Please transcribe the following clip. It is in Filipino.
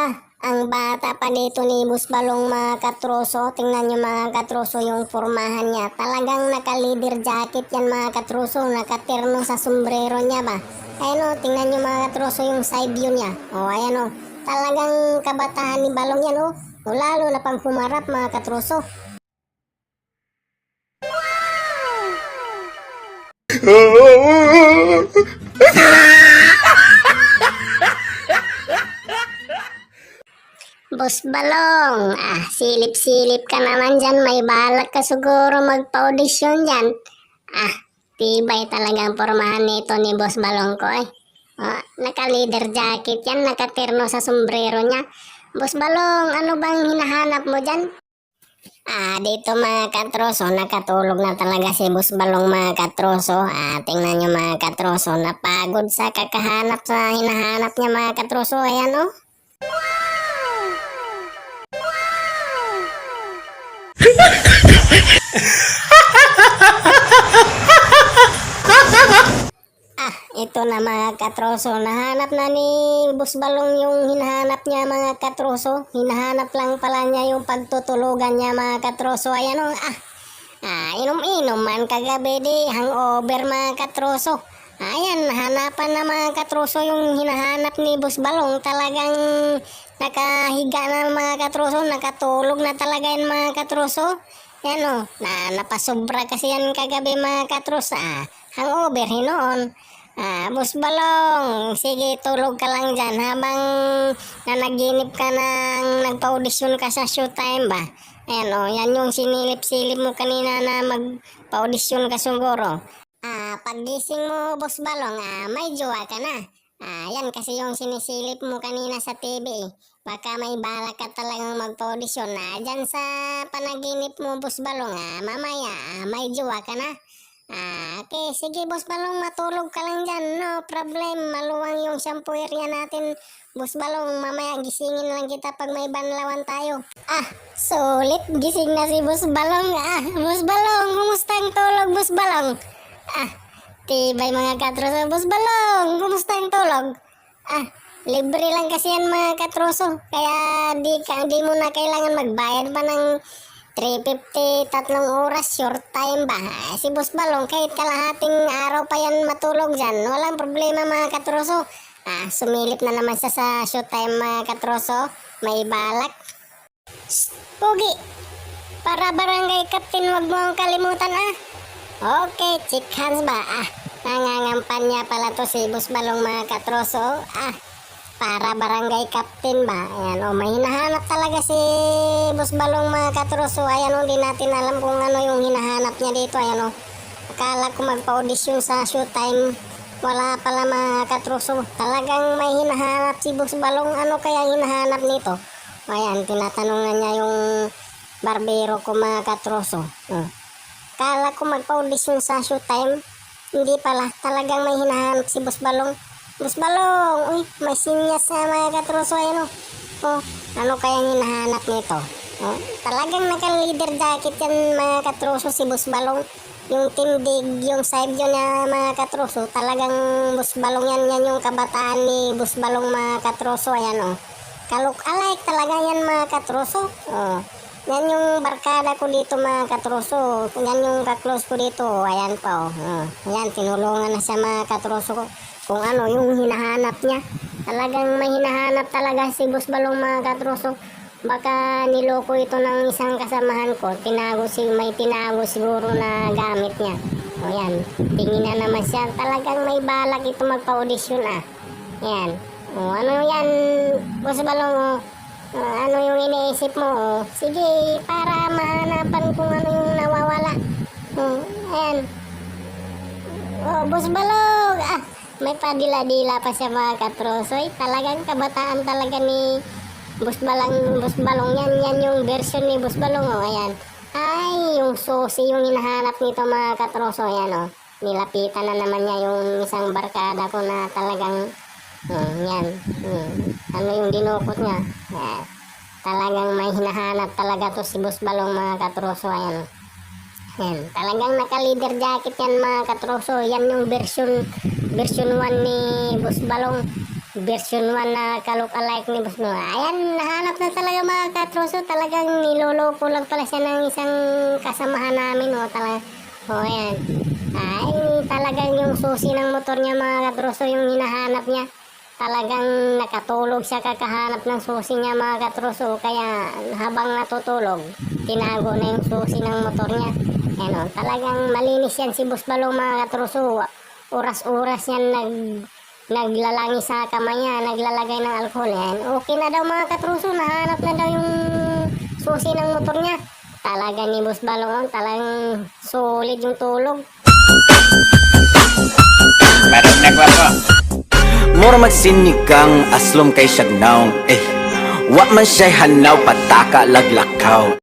Ah, ang bata pa dito ni Bus Balong mga katroso. Tingnan nyo mga katroso yung formahan niya. Talagang naka-leader jacket yan mga katroso. Nakaterno sa sombrero niya ba? Ayan o, tingnan nyo mga katroso yung side view niya. O, ayan o. Talagang kabataan ni Balong yan o. O lalo na pang humarap mga katroso. Boss Balong, ah, silip-silip ka naman dyan. May balak ka siguro magpa-audition dyan. Ah, tibay talaga ang pormahan nito ni Boss Balong ko eh. Ah, naka-leader jacket yan, nakaterno sa sombrero niya. Boss Balong, ano bang hinahanap mo dyan? Ah, dito mga katroso, nakatulog na talaga si Boss Balong mga katroso. Ah, tingnan nyo mga katroso, napagod sa kakahanap sa hinahanap niya mga katroso. Ayan oh. Ah, ito na mga katroso. Nahanap na ni Boss Balong yung hinahanap niya mga katroso. Hinahanap lang pala niya yung pagtutulugan niya mga katroso. Ayan o, ah. Ah, inom-inom man kagabi di hangover mga katroso. Ayan, hanapan na mga katroso yung hinahanap ni Boss Balong. Talagang nakahiga na mga katroso, nakatulog na talaga yan mga katroso. Yan o, na napasobra kasi yan kagabi mga katroso. Ah, hangover hinoon. Ah, Boss Balong, sige tulog ka lang dyan habang nanaginip ka ng nagpa-audition ka sa showtime ba? Ayan o, yan yung sinilip-silip mo kanina na magpa-audition ka siguro. Ah, pagising mo, Boss Balong, ah, may jowa ka na. Ah, yan kasi yung sinisilip mo kanina sa TV. eh. Baka may balak ka talagang magpa-audition na dyan sa panaginip mo, Boss Balong. Ah, mamaya, ah, may jowa ka na. Ah, okay. Sige, Boss Balong, matulog ka lang dyan. No problem. Maluwang yung shampoo area natin. Boss Balong, mamaya gisingin lang kita pag may banlawan tayo. Ah, sulit. Gising na si Boss Balong. Ah, Boss Balong, kumusta ang tulog, Boss Balong? Ah, tibay mga katroso. Boss Balong, kumusta ang tulog? Ah, libre lang kasi yan mga katroso. Kaya di, ka, di mo na kailangan magbayad pa ng 350 tatlong oras short time ba? Ah, Si Boss Balong kahit kalahating araw pa yan matulog dyan. Walang problema mga katroso. Ah, sumilip na naman siya sa showtime mga katroso. May balak. Shh, Pugi! Para barangay captain, wag mo ang kalimutan ah. Okay, chick hands ba? Ah, nangangampanya pala to si Boss Balong mga katroso. Ah, para barangay captain ba? Ayan, oh, may hinahanap talaga si Boss Balong mga katroso. Ayan, oh, di natin alam kung ano yung hinahanap niya dito. Ayan, oh. Akala ko magpa-audition sa showtime. Wala pala mga katroso. Talagang may hinahanap si Boss Balong. Ano kaya hinahanap nito? Ayan, tinatanungan niya yung barbero ko mga katroso. Oh. Kala ko magpa-audition sa showtime. Hindi pala. Talagang may hinahanap si Boss Balong. Boss Balong! Uy, may sinyas na mga katroso. Ayan o. Oh, ano kayang hinahanap nito? Oh, talagang naka-leader jacket yan mga katroso si Boss Balong. Yung tindig, yung side yun na mga katroso. Talagang Boss Balong yan. Yan yung kabataan ni Boss Balong mga katroso. Ayan o. Kalok alike talaga yan mga katroso. Oh. Yan yung barkada ko dito mga katroso. Yan yung kaklose ko dito. Ayan pa oh. oh. Ayan, tinulungan na siya mga katroso ko. Kung ano yung hinahanap niya. Talagang may hinahanap talaga si Boss Balong mga katroso. Baka niloko ito ng isang kasamahan ko. Tinago si, may tinago siguro na gamit niya. O yan, tingin na naman siya. Talagang may balak ito magpa-audition ah. Yan. O ano yan, Boss Balong o. Ah, ano yung iniisip mo? Sige, para mahanapan kung ano yung nawawala. Oh, ayan. Oh, Boss Balog! Ah, may padila-dila pa siya mga katrosoy. Talagang kabataan talaga ni Boss Balang, Boss Balong yan. Yan yung version ni Boss Balong. Oh, ayan. Ay, yung susi yung hinahanap nito mga katroso. Ayan oh. Nilapitan na naman niya yung isang barkada ko na talagang Hmm, yan. Hmm. Ano yung dinukot niya? Eh, talagang may hinahanap talaga to si Boss Balong mga katroso. Ayan. Yan. Talagang naka-leader jacket yan mga katroso. Yan yung version version 1 ni Boss Balong. version 1 na kalok-alike ni Boss Balong. Ayan, nahanap na talaga mga katroso. Talagang niloloko lang pala siya ng isang kasamahan namin. O, talaga. O, ayan. Ay, talagang yung susi ng motor niya mga katroso yung hinahanap niya. Talagang nakatulog siya kakahanap ng susi niya mga katroso. Kaya habang natutulog, tinago na yung susi ng motor niya. Ano, talagang malinis yan si Boss Balong mga katroso. Oras-oras yan nag naglalangi sa kamay niya, naglalagay ng alcohol yan. Okay na daw mga katruso, nahanap na daw yung susi ng motor niya. Talaga ni Boss Balong, talagang solid yung tulog. Meron na Mura magsinigang aslom kay siyagnaw Eh, wa man siya'y hanaw pataka laglakaw